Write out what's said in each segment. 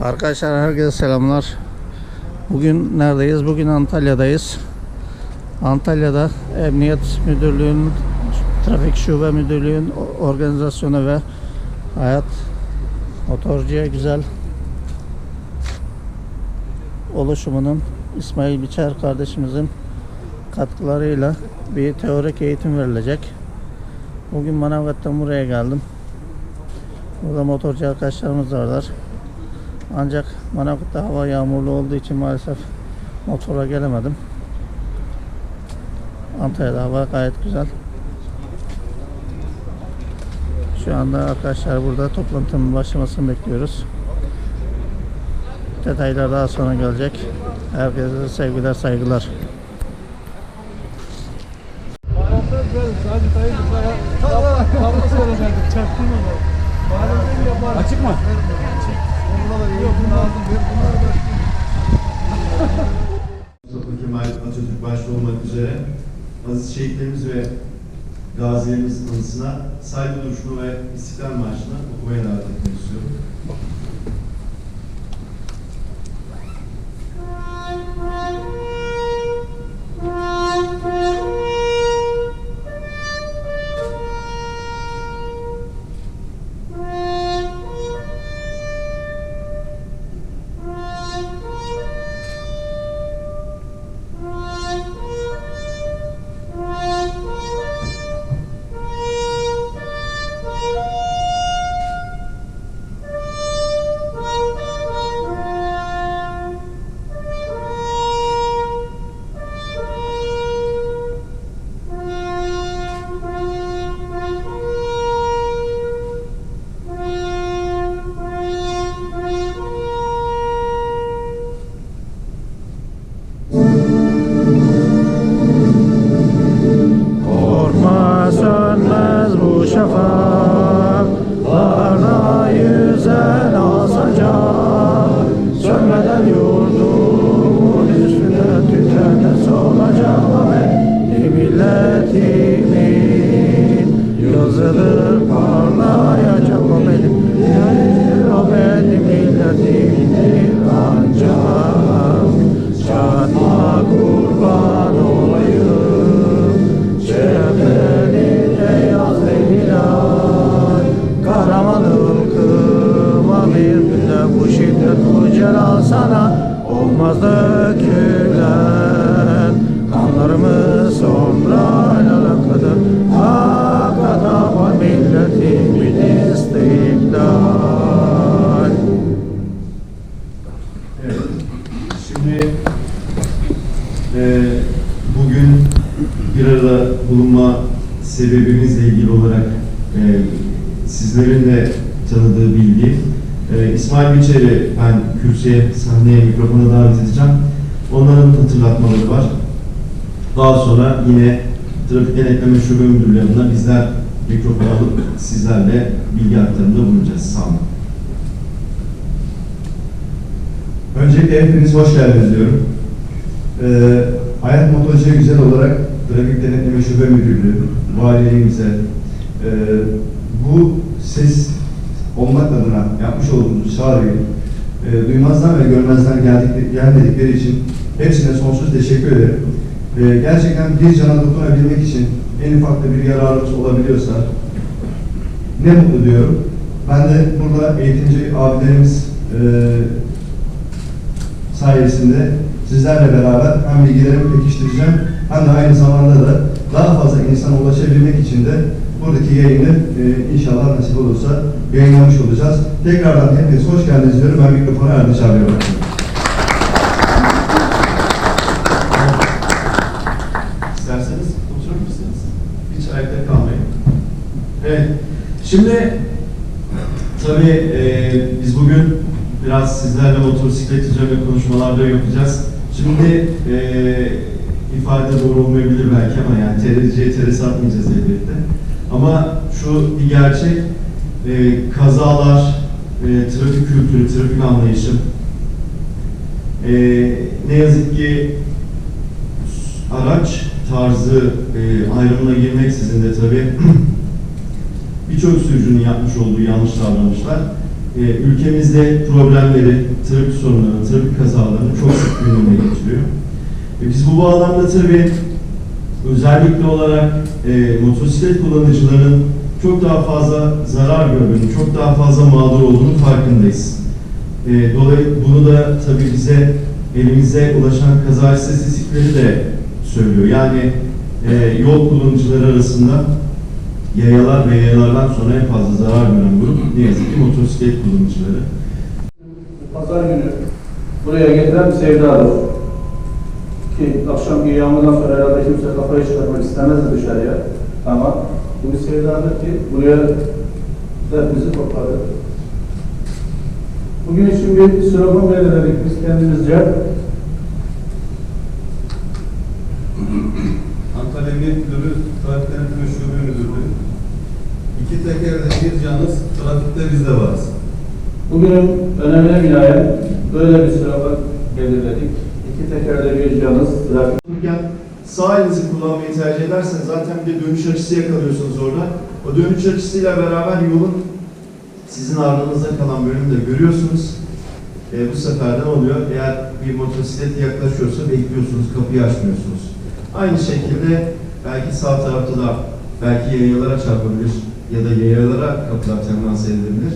Arkadaşlar herkese selamlar. Bugün neredeyiz? Bugün Antalya'dayız. Antalya'da Emniyet Müdürlüğü'nün Trafik Şube Müdürlüğü'nün organizasyonu ve Hayat Motorcuya Güzel oluşumunun İsmail Biçer kardeşimizin katkılarıyla bir teorik eğitim verilecek. Bugün Manavgat'tan buraya geldim. Burada motorcu arkadaşlarımız varlar. Ancak Manavgat'ta hava yağmurlu olduğu için maalesef motora gelemedim. Antalya'da hava gayet güzel. Şu anda arkadaşlar burada toplantının başlamasını bekliyoruz. Detaylar daha sonra gelecek. Herkese sevgiler, saygılar. Açık mı? Kemal Atatürk başta olmak üzere aziz şehitlerimiz ve gazilerimiz anısına saygı duruşunu ve istiklal marşını okumaya davet etmek istiyorum. Kahraman ırkıma bir günde bu şiddet bu celal sana Olmaz dökülen Kanlarımız sonra alakadır Hakka taban milletimin istiklal. Evet. Şimdi e, bugün bir arada bulunma sebebimizle ilgili olarak e, sizlerin de tanıdığı bilgi e, İsmail Biçer'i ben kürsüye, sahneye, mikrofona davet edeceğim. Onların hatırlatmaları var. Daha sonra yine Trafik Denetleme Şube Müdürlüğü adına bizler mikrofon alıp sizlerle bilgi aktarımında bulunacağız. Sağ olun. Öncelikle hepiniz hoş geldiniz diyorum. Ee, Hayat Motorcuya Güzel olarak Trafik Denetleme Şube Müdürlüğü, valiliğimize e, bu ses olmak adına yapmış olduğumuz çağrıyı e, duymazdan ve görmezden geldik, gelmedikleri için hepsine sonsuz teşekkür ederim. E, gerçekten bir cana dokunabilmek için en ufak da bir yararımız olabiliyorsa ne mutlu diyorum. Ben de burada eğitimci abilerimiz e, sayesinde sizlerle beraber hem bilgilerimi pekiştireceğim hem de aynı zamanda da daha fazla insana ulaşabilmek için de buradaki yayını e, inşallah nasip olursa yayınlamış olacağız. Tekrardan hepiniz hoş geldiniz diyorum. Ben mikrofonu Erdinç abiye bırakıyorum. İsterseniz oturur musunuz? Hiç ayakta kalmayın. Evet. Şimdi tabii e, biz bugün biraz sizlerle motosiklet üzerine konuşmalarda yapacağız. Şimdi e, ifade doğru olmayabilir belki ama yani teröriciye teres atmayacağız elbette. Ama şu bir gerçek e, kazalar, e, trafik kültürü, trafik anlayışı e, ne yazık ki araç tarzı e, ayrımına girmeksizin de tabii birçok sürücünün yapmış olduğu yanlış davranışlar e, ülkemizde problemleri, trafik sorunlarını, trafik kazalarını çok sık gündeme getiriyor. E, biz bu bağlamda tabii özellikle olarak e, motosiklet kullanıcıların çok daha fazla zarar gördüğünü, çok daha fazla mağdur olduğunu farkındayız. E, dolayı bunu da tabii bize elimize ulaşan kaza istatistikleri de söylüyor. Yani e, yol kullanıcıları arasında yayalar ve yayalardan sonra en fazla zarar gören grup ne yazık ki motosiklet kullanıcıları. Pazar günü buraya getiren bir sevdadır. Ki akşamki yağmurdan sonra herhalde kimse kafayı çıkarmak istemezdi dışarıya. Ama bu bir sevdadır ki buraya hepimizi topladı. Bugün için bir slogan belirledik biz kendimizce. Antalya Emniyet Müdürü, Trafik Denetleme Şube Müdürlüğü. İki tekerde bir canız, trafikte biz de varız. Bugünün önemine binaen böyle bir slogan belirledik. İki canız, trafik sağ elinizi kullanmayı tercih ederseniz zaten bir de dönüş açısı yakalıyorsunuz orada. O dönüş açısıyla beraber yolun sizin ardınızda kalan bölümü de görüyorsunuz. E, bu sefer ne oluyor? Eğer bir motosiklet yaklaşıyorsa bekliyorsunuz, kapıyı açmıyorsunuz. Aynı şekilde belki sağ tarafta da belki yayalara çarpabilir ya da yayalara kapılar temas edilebilir.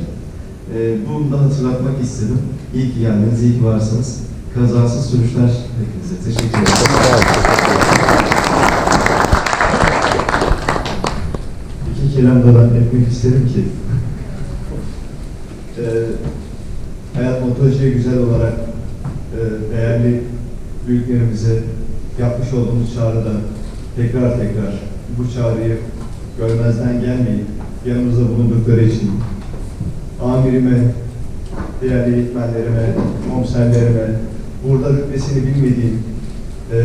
E, bunu da hatırlatmak istedim. İyi ki geldiniz, iyi ki varsınız. Kazasız sürüşler hepinize. Teşekkür ederim. İki kelam da ben etmek isterim ki Ee, Hayat Motorcu'ya güzel olarak e, değerli büyüklerimize yapmış olduğumuz çağrıda tekrar tekrar bu çağrıyı görmezden gelmeyip yanımızda bulundukları için amirime, değerli eğitmenlerime, komiserlerime, burada rütbesini bilmediğim e,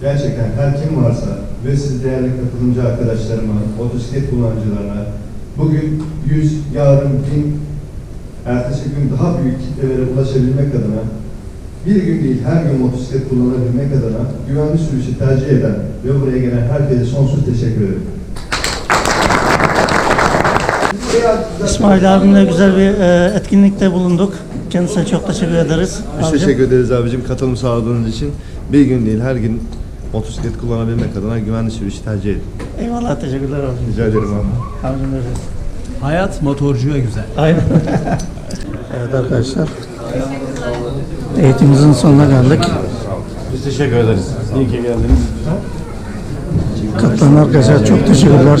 gerçekten her kim varsa ve siz değerli katılımcı arkadaşlarıma, motosiklet kullanıcılarına bugün 100, yarın 1000 ertesi gün daha büyük kitlelere ulaşabilmek adına bir gün değil her gün motosiklet kullanabilmek adına güvenli sürüşü tercih eden ve buraya gelen herkese sonsuz teşekkür ederim. İsmail abimle güzel bir e, etkinlikte bulunduk. Kendisine çok teşekkür ederiz. Biz Abicim. teşekkür ederiz abicim katılım sağladığınız için. Bir gün değil her gün motosiklet kullanabilmek adına güvenli sürüşü tercih edin. Eyvallah teşekkürler abicim. Rica ederim abi. Abicim görüşürüz. Hayat motorcuya güzel. Aynen. evet arkadaşlar. Eğitimimizin sonuna geldik. Biz teşekkür ederiz. İyi ki geldiniz. Katılan arkadaşlar çok teşekkürler.